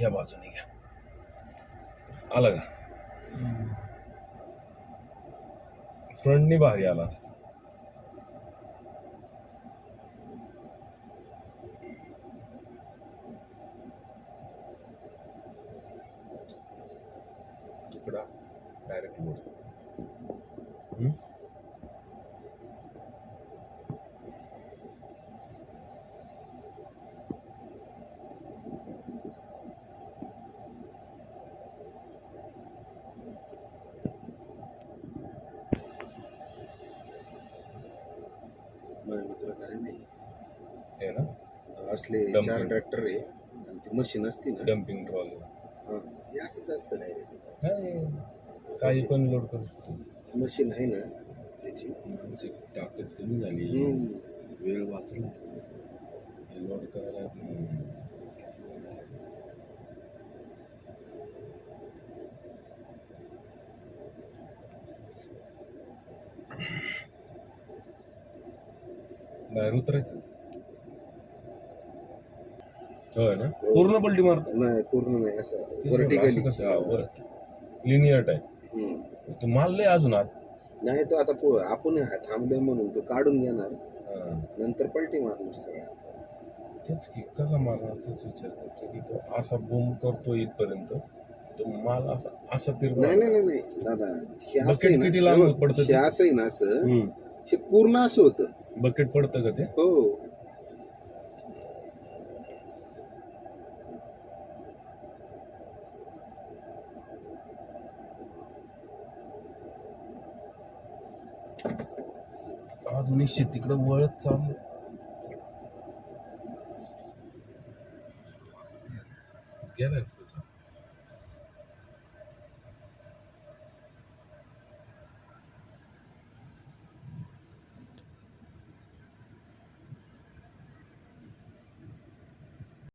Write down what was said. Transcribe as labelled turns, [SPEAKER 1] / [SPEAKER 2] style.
[SPEAKER 1] या बाजूने घ्या. आलं का? फ्रंटनी भारी आला असता. तुकडा डायरेक्ट वर
[SPEAKER 2] मित्र काय नाही.
[SPEAKER 1] ना?
[SPEAKER 2] असले. चार ट्रॅक्टर आहे आणि ती मशीन असते ना.
[SPEAKER 1] डम्पिंग ट्रॉली
[SPEAKER 2] हा, हे असंच असतं डायरेक्ट
[SPEAKER 1] काही पण लोड करू शकतो.
[SPEAKER 2] मशीन आहे ना त्याची.
[SPEAKER 1] मानसिक ताकद कमी झाली. वेळ वाचला. लोड करायला बाहेर उतरायचं होय ना? पूर्ण पलटी मारतो?
[SPEAKER 2] नाही पूर्ण नाही असं
[SPEAKER 1] असं
[SPEAKER 2] वर्टिकली
[SPEAKER 1] कसं हा, लिनियर टाईप तू मारले अजून आत?
[SPEAKER 2] नाही तो आता पो- आपण थांबलोय म्हणून तो काढून घेणार.
[SPEAKER 1] हा.
[SPEAKER 2] नंतर पलटी मारणार सगळं
[SPEAKER 1] तेच की कसा मारणार तेच विचार करतो की तो असा बूम करतो इथपर्यंत तो माल असा असा
[SPEAKER 2] नाही नाही नाही नाही दादा हे असं आहे
[SPEAKER 1] किती
[SPEAKER 2] ना
[SPEAKER 1] लांब
[SPEAKER 2] हे बघ,
[SPEAKER 1] पडतं
[SPEAKER 2] हे
[SPEAKER 1] ते?
[SPEAKER 2] असं आहे ना असं. हे पूर्ण असं होतं.
[SPEAKER 1] बकेट पडतं का ते?
[SPEAKER 2] हो.
[SPEAKER 1] आधुनिक शेतीकडे वळत चाललं गेलं